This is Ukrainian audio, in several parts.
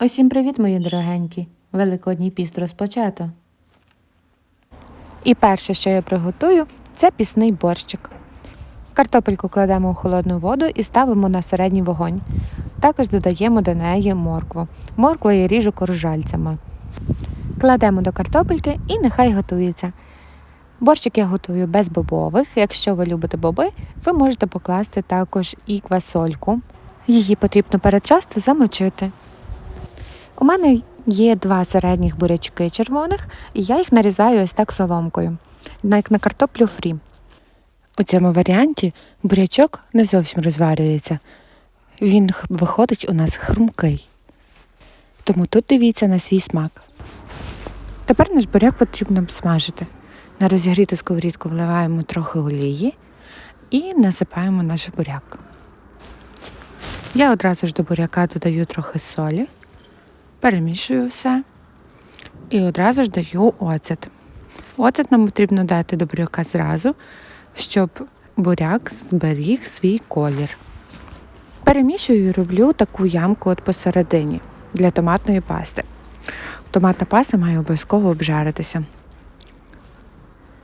Усім привіт, мої дорогенькі! Великодній піст розпочато. І перше, що я приготую, це пісний борщик. Картопельку кладемо у холодну воду і ставимо на середній вогонь. Також додаємо до неї моркву. Моркву я ріжу коржальцями. Кладемо до картопельки і нехай готується. Борщик я готую без бобових. Якщо ви любите боби, ви можете покласти також і квасольку. Її потрібно передчасно замочити. У мене є два середніх бурячки червоних, і я їх нарізаю ось так соломкою, як на картоплю фрі. У цьому варіанті бурячок не зовсім розварюється. Він виходить у нас хрумкий. Тому тут дивіться на свій смак. Тепер наш буряк потрібно смажити. На розігріту сковорідку вливаємо трохи олії і насипаємо наш буряк. Я одразу ж до буряка додаю трохи солі, перемішую все і одразу ж даю оцет. Оцет нам потрібно дати до буряка зразу, щоб буряк зберіг свій колір. Перемішую і роблю таку ямку от посередині для томатної пасти. Томатна паста має обов'язково обжаритися.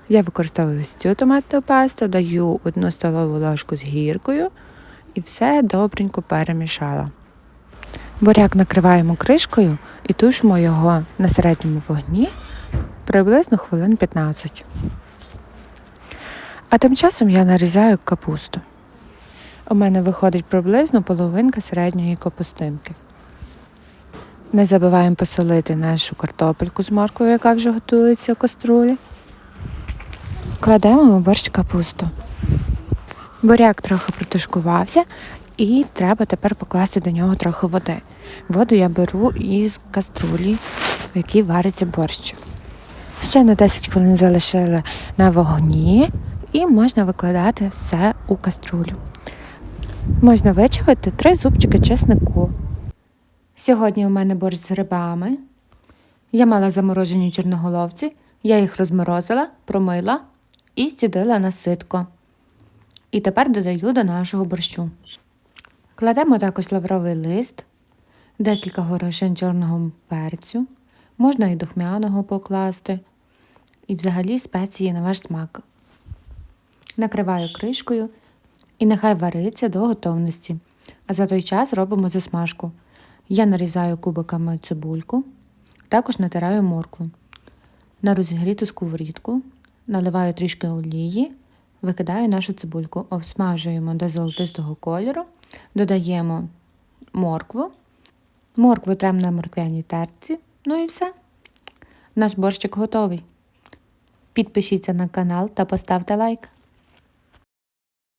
Я використовую цю томатну пасту, даю одну столову ложку з гіркою і все добренько перемішала. Буряк накриваємо кришкою і тушимо його на середньому вогні приблизно хвилин 15. А тим часом я нарізаю капусту. У мене виходить приблизно половинка середньої капустинки. Не забуваємо посолити нашу картопельку з морквою, яка вже готується в каструлі. Кладемо у борщ капусту. Буряк трохи протушкувався, і треба тепер покласти до нього трохи води. Воду я беру із каструлі, в якій вариться борщ. Ще на 10 хвилин залишили на вогні і можна викладати все у каструлю. Можна вичавити три зубчики чеснику. Сьогодні у мене борщ з грибами. Я мала заморожені чорноголовці, я їх розморозила, промила і стідила на ситко. І тепер додаю до нашого борщу. Кладемо також лавровий лист, декілька горошин чорного перцю, можна і духмяного покласти, і взагалі спеції на ваш смак. Накриваю кришкою і нехай вариться до готовності. А за той час робимо засмажку. Я нарізаю кубиками цибульку, також натираю моркву. На розігріту сковорідку наливаю трішки олії, викидаю нашу цибульку, обсмажуємо до золотистого кольору, додаємо моркву. Моркву трем на морквяній терці. Ну і все. Наш борщик готовий. Підпишіться на канал та поставте лайк.